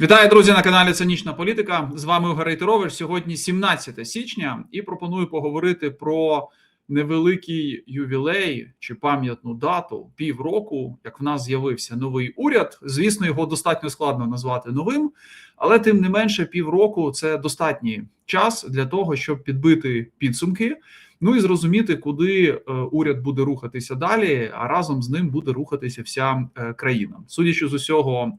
Вітаю, друзі, на каналі Цинічна Політика. З вами Угар Рейтерович. Сьогодні 17 січня, і пропоную поговорити про невеликий ювілей чи пам'ятну дату півроку, як в нас з'явився новий уряд. Звісно, його достатньо складно назвати новим, але тим не менше, півроку це достатній час для того, щоб підбити підсумки. Ну і зрозуміти, куди е, уряд буде рухатися далі, а разом з ним буде рухатися вся е, країна. Судячи з усього,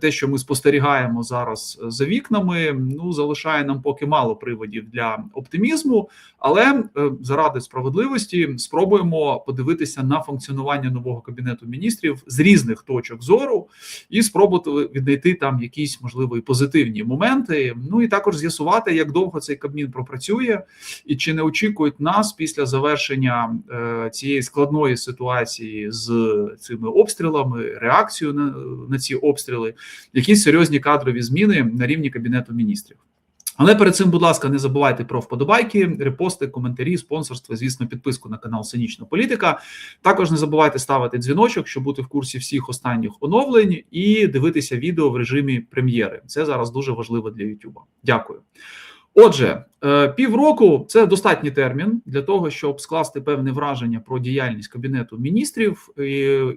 те, що ми спостерігаємо зараз за вікнами, ну залишає нам поки мало приводів для оптимізму. Але заради справедливості спробуємо подивитися на функціонування нового кабінету міністрів з різних точок зору і спробувати віднайти там якісь можливо позитивні моменти. Ну і також з'ясувати, як довго цей кабмін пропрацює, і чи не очікують нас після завершення е, цієї складної ситуації з цими обстрілами, реакцію на, на ці обстріли, якісь серйозні кадрові зміни на рівні кабінету міністрів. Але перед цим, будь ласка, не забувайте про вподобайки, репости, коментарі, спонсорство, звісно, підписку на канал Синічна Політика. Також не забувайте ставити дзвіночок, щоб бути в курсі всіх останніх оновлень і дивитися відео в режимі прем'єри. Це зараз дуже важливо для Ютуба. Дякую. Отже, е, півроку це достатній термін для того, щоб скласти певне враження про діяльність кабінету міністрів і,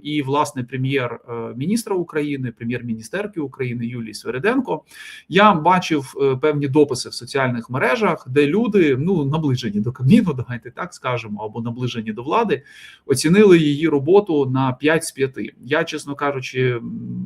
і власне прем'єр-міністра України, прем'єр-міністерки України Юлії Свереденко. Я бачив е, певні дописи в соціальних мережах, де люди ну наближені до Кабміну, давайте так скажемо, або наближені до влади, оцінили її роботу на 5 з 5. Я, чесно кажучи,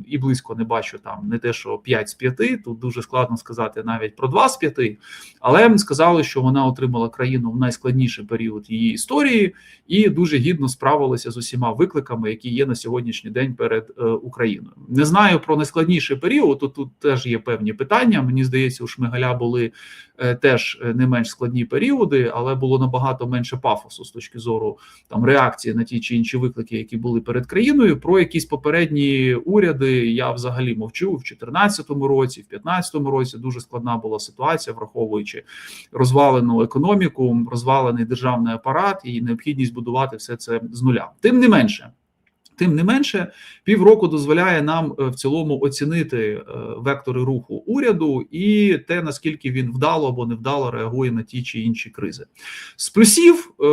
і близько не бачу там не те, що 5 з 5, Тут дуже складно сказати навіть про 2 з 5, але сказали, що вона отримала країну в найскладніший період її історії і дуже гідно справилася з усіма викликами, які є на сьогоднішній день перед е, Україною. Не знаю про найскладніший період. Тут, тут теж є певні питання. Мені здається, у Шмигаля були е, теж не менш складні періоди, але було набагато менше пафосу з точки зору там реакції на ті чи інші виклики, які були перед країною. Про якісь попередні уряди я взагалі мовчу в 2014 році, в 2015 році дуже складна була ситуація, враховуючи розвалену економіку, розвалений державний апарат і необхідність будувати все це з нуля. Тим не менше. Тим не менше, півроку дозволяє нам е, в цілому оцінити е, вектори руху уряду і те, наскільки він вдало або невдало реагує на ті чи інші кризи. З плюсів е,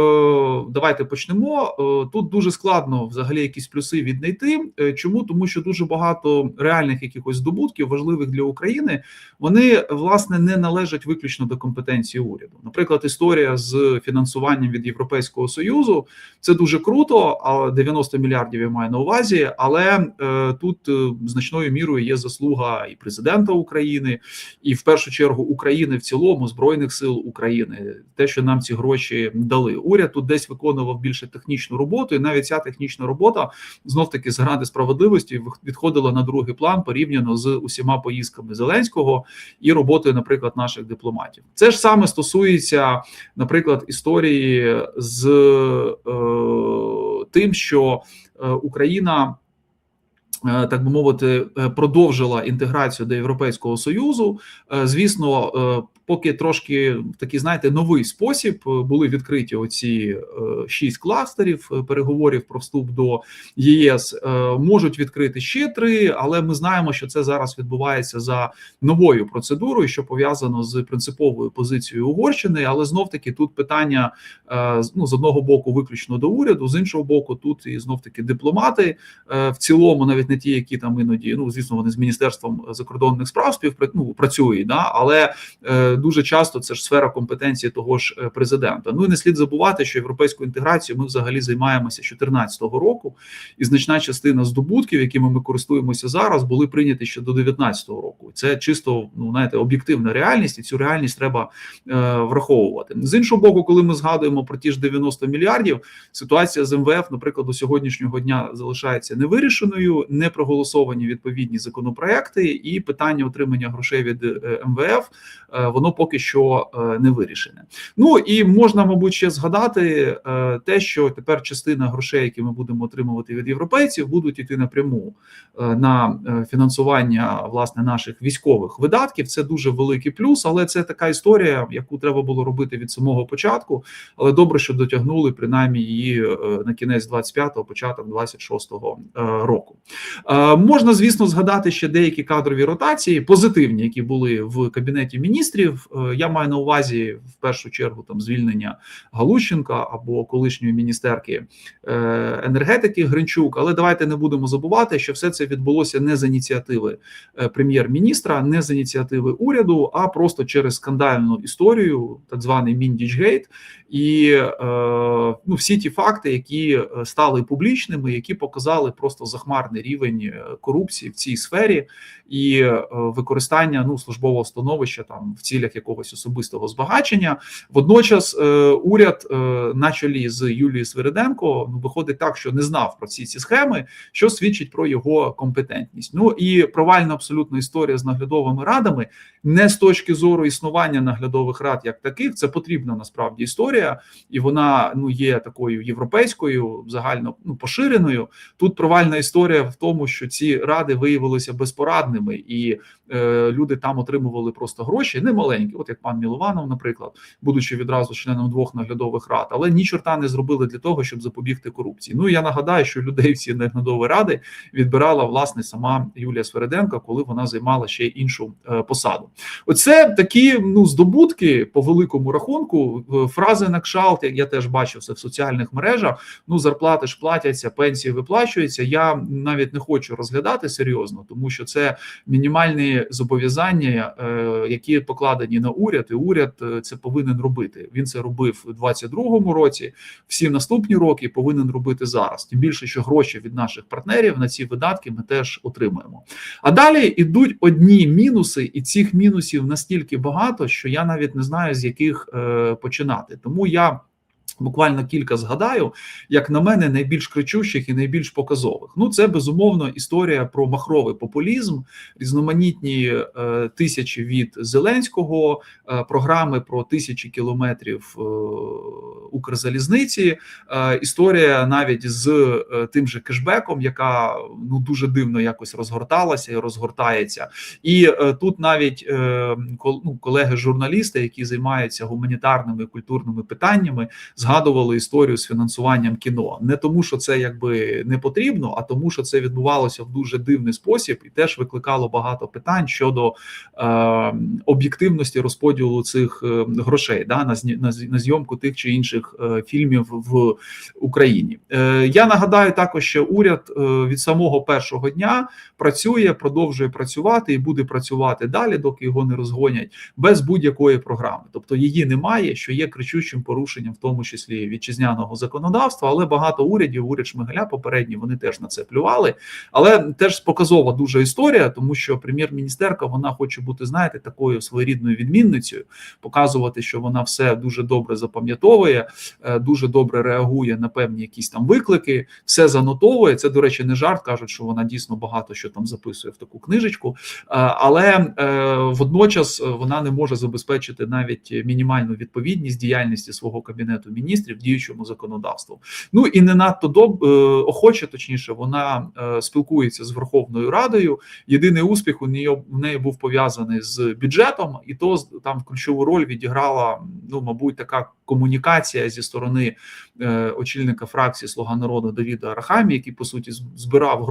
давайте почнемо. Тут дуже складно взагалі якісь плюси віднайти. Чому тому, що дуже багато реальних якихось здобутків, важливих для України, вони власне не належать виключно до компетенції уряду. Наприклад, історія з фінансуванням від Європейського союзу це дуже круто, а 90 мільярдів маю на увазі, але е, тут е, значною мірою є заслуга і президента України, і в першу чергу України в цілому збройних сил України. Те, що нам ці гроші дали, уряд тут десь виконував більше технічну роботу, і навіть ця технічна робота знов таки заради справедливості відходила на другий план порівняно з усіма поїздками Зеленського і роботою, наприклад, наших дипломатів. Це ж саме стосується, наприклад, історії з е, тим, що Україна. Е, так би мовити, е, продовжила інтеграцію до Європейського союзу. Звісно, поки трошки такий, знаєте, новий спосіб е, були відкриті оці е, шість кластерів е, переговорів про вступ до ЄС. Можуть відкрити ще три, але ми знаємо, що це зараз відбувається за новою процедурою, що пов'язано з принциповою позицією Угорщини. Але знов таки тут питання ну з одного боку, виключно до уряду, з іншого боку, тут і знов таки дипломати в цілому, навіть не ті, які там іноді ну звісно, вони з міністерством закордонних справ співпрацюють, ну, працюють, да але дуже часто це ж сфера компетенції того ж е, президента. Ну і не слід забувати, що європейську інтеграцію ми взагалі займаємося 2014 року, і значна частина здобутків, якими ми користуємося зараз, були прийняті ще до 2019 року. Це чисто ну знаєте, об'єктивна реальність, і цю реальність треба е, враховувати. З іншого боку, коли ми згадуємо про ті ж 90 мільярдів, ситуація з МВФ, наприклад, до сьогоднішнього дня залишається невирішеною, не проголосовані відповідні законопроекти, і питання отримання грошей від е, МВФ е, воно поки що е, не вирішене. Ну і можна, мабуть, ще згадати те, що тепер частина грошей, які ми будемо отримувати від європейців, будуть йти напряму на фінансування власне наших військових видатків. Це дуже великий плюс, але це така історія, яку треба було робити від самого початку. Але добре, що дотягнули принаймні її на кінець 25-го, початок 26-го року. Е, можна, звісно, згадати ще деякі кадрові ротації, позитивні, які були в кабінеті міністрів. Е, я маю на увазі в першу чергу там звільнення Галущенка або колишньої міністерки е, енергетики Гринчук. Але давайте не будемо забувати, що все це відбулося не з ініціативи прем'єр-міністра, не з ініціативи уряду, а просто через скандальну історію, так званий Міндічгейт, і ну, всі ті факти, які стали публічними, які показали просто захмарний рівень е, корупції в цій сфері і е, використання ну службового становища там в цілях якогось особистого збагачення. Водночас е, уряд на чолі з Юлією Свириденко ну виходить так, що не знав про ці ці схеми, що свідчить про його компетентність. Ну і провальна абсолютно історія з наглядовими радами не з точки зору існування наглядових рад, як таких, це потрібна насправді історія, і вона ну є такою європейською, загально ну поширеною. Тут провальна історія в тому, що ці ради виявилися безпорадними, і е, люди там отримували просто гроші, не маленькі, от як пан Мілованов, наприклад, будучи відразу членом двох наглядових рад, але ні чорта не зробили для того, щоб запобігти корупції. Ну я нагадаю, що людей всі наглядові ради відбирала власне сама Юлія Свереденко, коли вона займала ще іншу е, посаду. Оце такі ну здобутки по великому рахунку. Фрази на кшалт, як я теж бачив це в соціальних мережах. Ну зарплати ж платяться, пенсії виплачуються. Я навіть не хочу розглядати серйозно, тому що це мінімальні зобов'язання, е, які покладені на уряд, і уряд е, це повинен робити. Він це робив у 2022 році. Всі наступні роки повинен робити зараз. Тим більше, що гроші від наших партнерів на ці видатки ми теж отримуємо. А далі йдуть одні мінуси, і цих мінусів настільки багато, що я навіть не знаю з яких е, починати. Тому я. Буквально кілька згадаю, як на мене, найбільш кричущих і найбільш показових. Ну, це безумовно історія про махровий популізм, різноманітні е, тисячі від Зеленського, е, програми про тисячі кілометрів е, Укрзалізниці, е, історія навіть з е, тим же кешбеком, яка ну дуже дивно якось розгорталася і розгортається. І е, тут навіть е, кол, ну, колеги-журналісти, які займаються гуманітарними і культурними питаннями згадували історію з фінансуванням кіно, не тому, що це якби не потрібно, а тому, що це відбувалося в дуже дивний спосіб, і теж викликало багато питань щодо е, об'єктивності розподілу цих е, грошей да на на, на зйомку тих чи інших е, фільмів в Україні. Е, Я нагадаю також, що уряд е, від самого першого дня працює, продовжує працювати і буде працювати далі, доки його не розгонять без будь-якої програми, тобто її немає, що є кричущим порушенням в тому числі вітчизняного законодавства, але багато урядів, уряд Шмигаля попередні вони теж на це плювали. Але теж показова дуже історія, тому що прем'єр-міністерка вона хоче бути, знаєте, такою своєрідною відмінницею, показувати, що вона все дуже добре запам'ятовує, е, дуже добре реагує на певні якісь там виклики, все занотовує. Це, до речі, не жарт. кажуть, що вона дійсно багато що там записує в таку книжечку, е, але е, водночас вона не може забезпечити навіть мінімальну відповідність діяльності свого кабінету діючому законодавству. Ну і не надто доб е, охоче, точніше, вона е, спілкується з Верховною Радою. Єдиний успіх у неї в неї був пов'язаний з бюджетом, і то там ключову роль відіграла ну, мабуть, така комунікація зі сторони е, очільника фракції Слуга народу Давіда Арахамі, який по суті збирав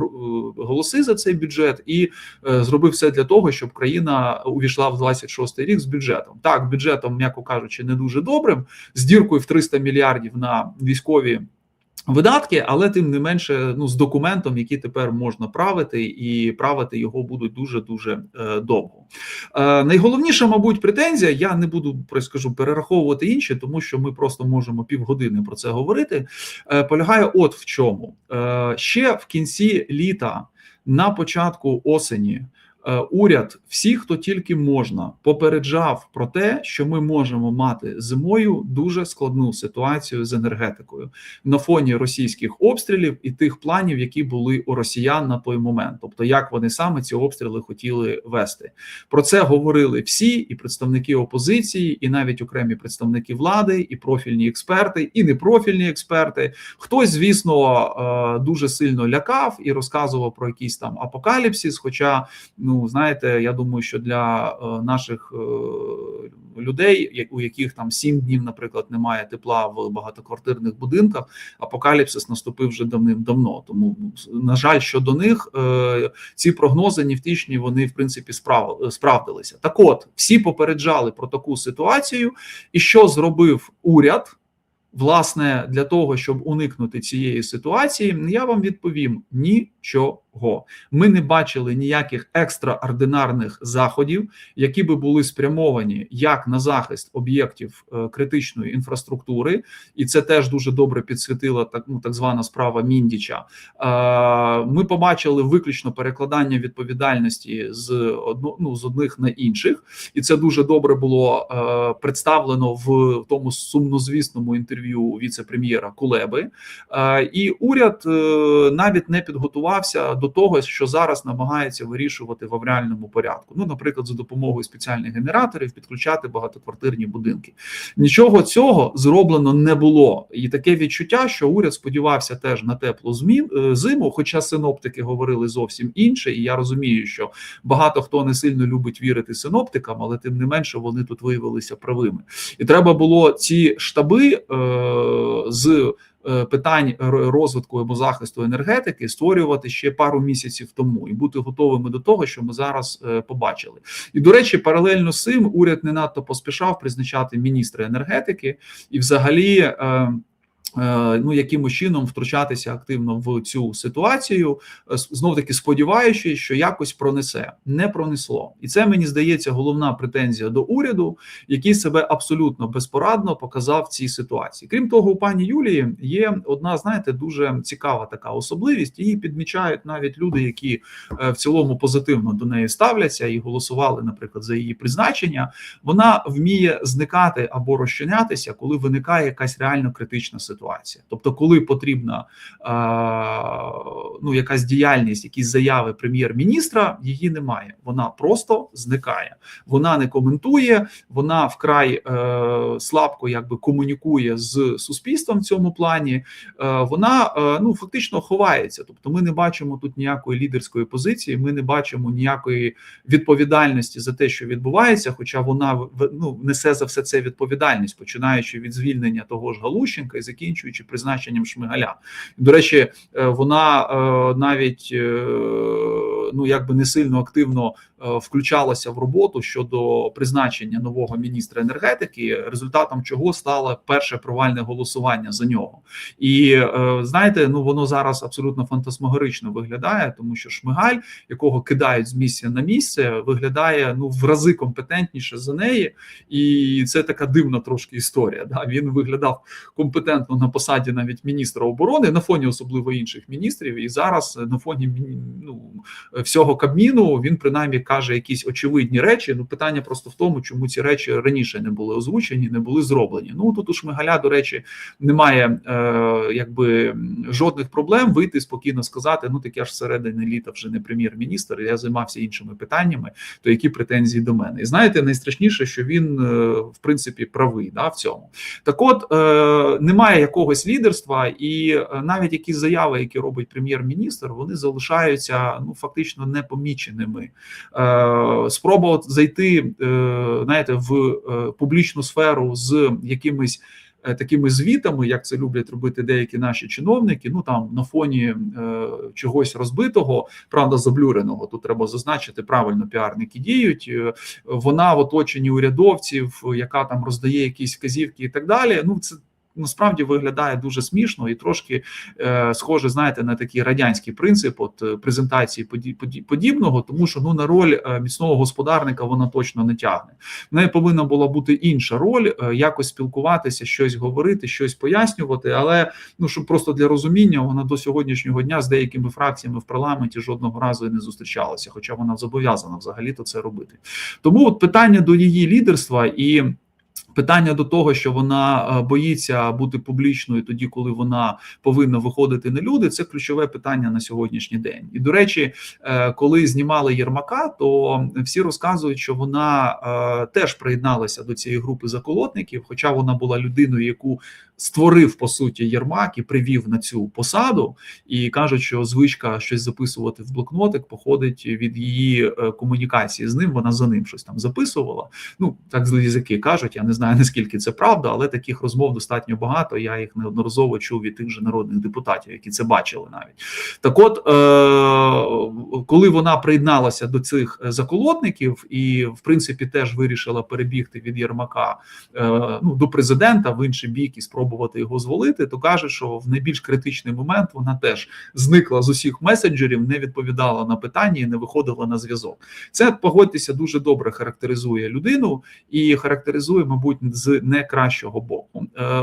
голоси за цей бюджет, і зробив все для того, щоб країна увійшла в 26-й рік з бюджетом. Так, бюджетом, м'яко кажучи, не дуже добрим, з діркою в 300 мільярдів на військові. Видатки, але тим не менше, ну з документом, який тепер можна правити, і правити його будуть дуже дуже е, довго. Е, найголовніша, мабуть, претензія. Я не буду скажу, перераховувати інші, тому що ми просто можемо півгодини про це говорити. Е, полягає, от в чому е, ще в кінці літа, на початку осені. Е, уряд, всі, хто тільки можна, попереджав про те, що ми можемо мати зимою дуже складну ситуацію з енергетикою на фоні російських обстрілів і тих планів, які були у росіян на той момент, тобто як вони саме ці обстріли хотіли вести. Про це говорили всі, і представники опозиції, і навіть окремі представники влади, і профільні експерти, і непрофільні експерти. Хтось, звісно, е, дуже сильно лякав і розказував про якийсь там апокаліпсис, хоча ну ну знаєте, я думаю, що для е, наших е, людей, у яких там сім днів, наприклад, немає тепла в багатоквартирних будинках, апокаліпсис наступив вже давним-давно. Тому на жаль, щодо них е, ці прогнози невтішні, вони в принципі справ, справдилися. Так, от всі попереджали про таку ситуацію, і що зробив уряд? Власне, для того, щоб уникнути цієї ситуації, я вам відповім нічого. Ми не бачили ніяких екстраординарних заходів, які би були спрямовані як на захист об'єктів е, критичної інфраструктури, і це теж дуже добре підсвітила так, ну, так звана справа Міндіча. Е, Ми побачили виключно перекладання відповідальності з одно, ну, з одних на інших, і це дуже добре було е, представлено в тому сумнозвісному інтерв'ю віце-прем'єра Кулеби. І уряд навіть не підготувався до того, що зараз намагається вирішувати в авріальному порядку. Ну, наприклад, за допомогою спеціальних генераторів підключати багатоквартирні будинки. Нічого цього зроблено не було, і таке відчуття, що уряд сподівався теж на теплу змін е, зиму. Хоча синоптики говорили зовсім інше, і я розумію, що багато хто не сильно любить вірити синоптикам, але тим не менше вони тут виявилися правими. І треба було ці штаби е, з питань розвитку або захисту енергетики створювати ще пару місяців тому і бути готовими до того, що ми зараз е, побачили. І до речі, паралельно з цим уряд не надто поспішав призначати міністра енергетики і, взагалі. Е, е, Ну, якимось чином втручатися активно в цю ситуацію, знов таки сподіваючись, що якось пронесе, не пронесло, і це мені здається головна претензія до уряду, який себе абсолютно безпорадно показав в цій ситуації. Крім того, у пані Юлії є одна, знаєте, дуже цікава така особливість. Її підмічають навіть люди, які е, в цілому позитивно до неї ставляться і голосували, наприклад, за її призначення. Вона вміє зникати або розчинятися, коли виникає якась реально критична ситуація. Тобто, коли потрібна е, ну якась діяльність, якісь заяви прем'єр-міністра, її немає. Вона просто зникає. Вона не коментує, вона вкрай е, слабко якби комунікує з суспільством в цьому плані. Е, вона ну фактично ховається. Тобто, ми не бачимо тут ніякої лідерської позиції, ми не бачимо ніякої відповідальності за те, що відбувається. Хоча вона ну несе за все це відповідальність, починаючи від звільнення того ж Галущенка і закінчуючи призначенням Шмигаля. До речі, е, вона е, навіть е, ну якби не сильно активно е, включалася в роботу щодо призначення нового міністра енергетики, результатом чого стало перше провальне голосування за нього. І е, знаєте, ну воно зараз абсолютно фантасмагорично виглядає, тому що Шмигаль, якого кидають з місця на місце, виглядає ну в рази компетентніше за неї, і це така дивна трошки історія. Да? Він виглядав компетентно на посаді навіть міністра оборони на фоні особливо інших міністрів. І зараз на фоні ну, всього Кабміну він принаймні каже якісь очевидні речі. Ну питання просто в тому, чому ці речі раніше не були озвучені, не були зроблені. Ну тут у Шмигаля, до речі, немає е, якби жодних проблем вийти спокійно сказати: ну так я ж всередині літа вже не прем'єр-міністр, я займався іншими питаннями. То які претензії до мене? І знаєте, найстрашніше, що він е, в принципі правий да, в цьому. Так, от е, немає якогось лідерства, і е, навіть якісь заяви, які робить прем'єр-міністр, вони залишаються ну фактично непоміченими. Е, спроба зайти, е, знаєте, в е, публічну сферу з якимись. Такими звітами, як це люблять робити деякі наші чиновники, ну там на фоні е, чогось розбитого, правда, заблюреного. Тут треба зазначити правильно, піарники діють. Вона в оточенні урядовців, яка там роздає якісь вказівки і так далі. Ну це насправді виглядає дуже смішно і трошки е, схоже, знаєте, на такий радянський принцип от е, презентації поді, поді, подібного, тому що ну на роль е, міцного господарника вона точно не тягне. В неї повинна була бути інша роль, е, якось спілкуватися, щось говорити, щось пояснювати. Але ну щоб просто для розуміння, вона до сьогоднішнього дня з деякими фракціями в парламенті жодного разу і не зустрічалася, хоча вона зобов'язана взагалі то це робити. Тому от питання до її лідерства і. Питання до того, що вона е, боїться бути публічною тоді, коли вона повинна виходити на люди, це ключове питання на сьогоднішній день. І до речі, е, коли знімали Єрмака, то всі розказують, що вона е, теж приєдналася до цієї групи заколотників, хоча вона була людиною, яку створив по суті Єрмак і привів на цю посаду, і кажуть, що звичка щось записувати в блокнотик походить від її комунікації з ним. Вона за ним щось там записувала. Ну так з кажуть. Я не знаю наскільки це правда, але таких розмов достатньо багато. Я їх неодноразово чув від тих же народних депутатів, які це бачили навіть так. От е- коли вона приєдналася до цих заколотників, і в принципі теж вирішила перебігти від Єрмака е- ну до президента в інший бік і спробувати його зволити, то каже, що в найбільш критичний момент вона теж зникла з усіх месенджерів, не відповідала на питання і не виходила на зв'язок. Це погодьтеся дуже добре характеризує людину і характеризує, мабуть, з не кращого боку. Е,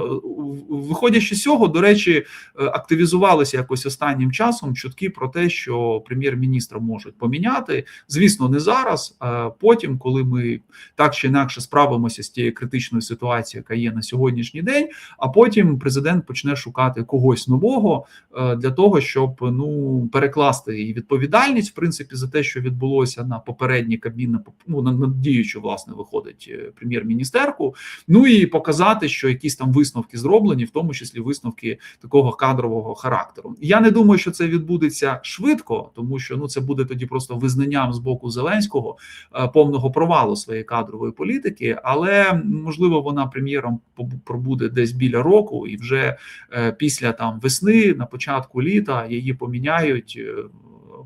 виходячи з цього, до речі, е, активізувалися якось останнім часом чутки про те, що прем'єр-міністра можуть поміняти. Звісно, не зараз, а потім, коли ми так чи інакше справимося з тією критичною ситуацією, яка є на сьогоднішній день. А потім президент почне шукати когось нового е, для того, щоб ну перекласти і відповідальність в принципі за те, що відбулося на попередній кабіни, ну, на діючу, власне виходить прем'єр-міністерку. Ну і показати, що якісь там висновки зроблені, в тому числі висновки такого кадрового характеру. Я не думаю, що це відбудеться швидко, тому що ну це буде тоді просто визнанням з боку Зеленського е, повного провалу своєї кадрової політики, але можливо вона прем'єром пробуде десь біля року, і вже е, після там весни, на початку літа її поміняють.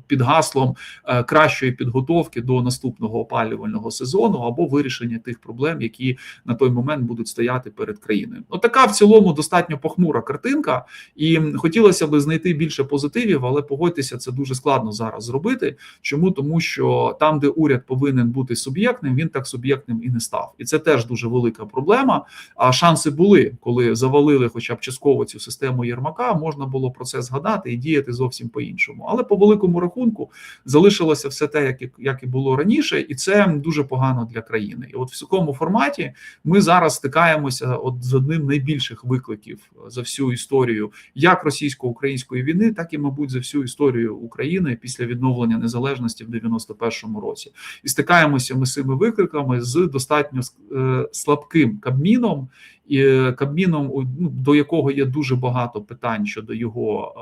Під гаслом е, кращої підготовки до наступного опалювального сезону або вирішення тих проблем, які на той момент будуть стояти перед країною. Отака в цілому достатньо похмура картинка, і хотілося б знайти більше позитивів, але погодьтеся, це дуже складно зараз зробити. Чому тому, що там, де уряд повинен бути суб'єктним, він так суб'єктним і не став, і це теж дуже велика проблема. А шанси були, коли завалили, хоча б частково цю систему Єрмака, можна було про це згадати і діяти зовсім по іншому, але по великому рахунку залишилося все те, як і, як і було раніше, і це дуже погано для країни. І от в такому форматі ми зараз стикаємося от з одним найбільших викликів за всю історію як російсько-української війни, так і, мабуть, за всю історію України після відновлення незалежності в 91-му році. І стикаємося ми з цими викликами з достатньо е, слабким кабміном е, Кабміном, ну, до якого є дуже багато питань щодо його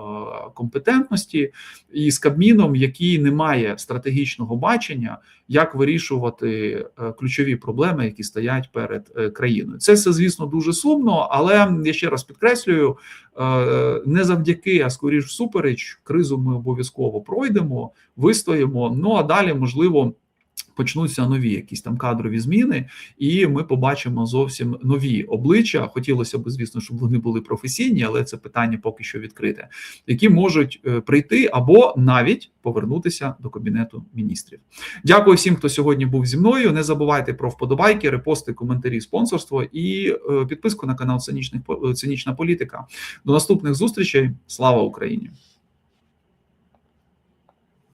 е, компетентності, і з Кабміном, який не має стратегічного бачення, як вирішувати е, ключові проблеми, які стоять перед країною. Це все, звісно, дуже сумно, але я ще раз підкреслюю: не завдяки, а скоріш всупереч, кризу ми обов'язково пройдемо, вистоїмо. Ну а далі можливо почнуться нові якісь там кадрові зміни, і ми побачимо зовсім нові обличчя. Хотілося б, звісно, щоб вони були професійні, але це питання поки що відкрите, які можуть е, прийти або навіть повернутися до кабінету міністрів. Дякую всім, хто сьогодні був зі мною. Не забувайте про вподобайки, репости, коментарі, спонсорство і е, підписку на канал Цинічна Політика. До наступних зустрічей. Слава Україні!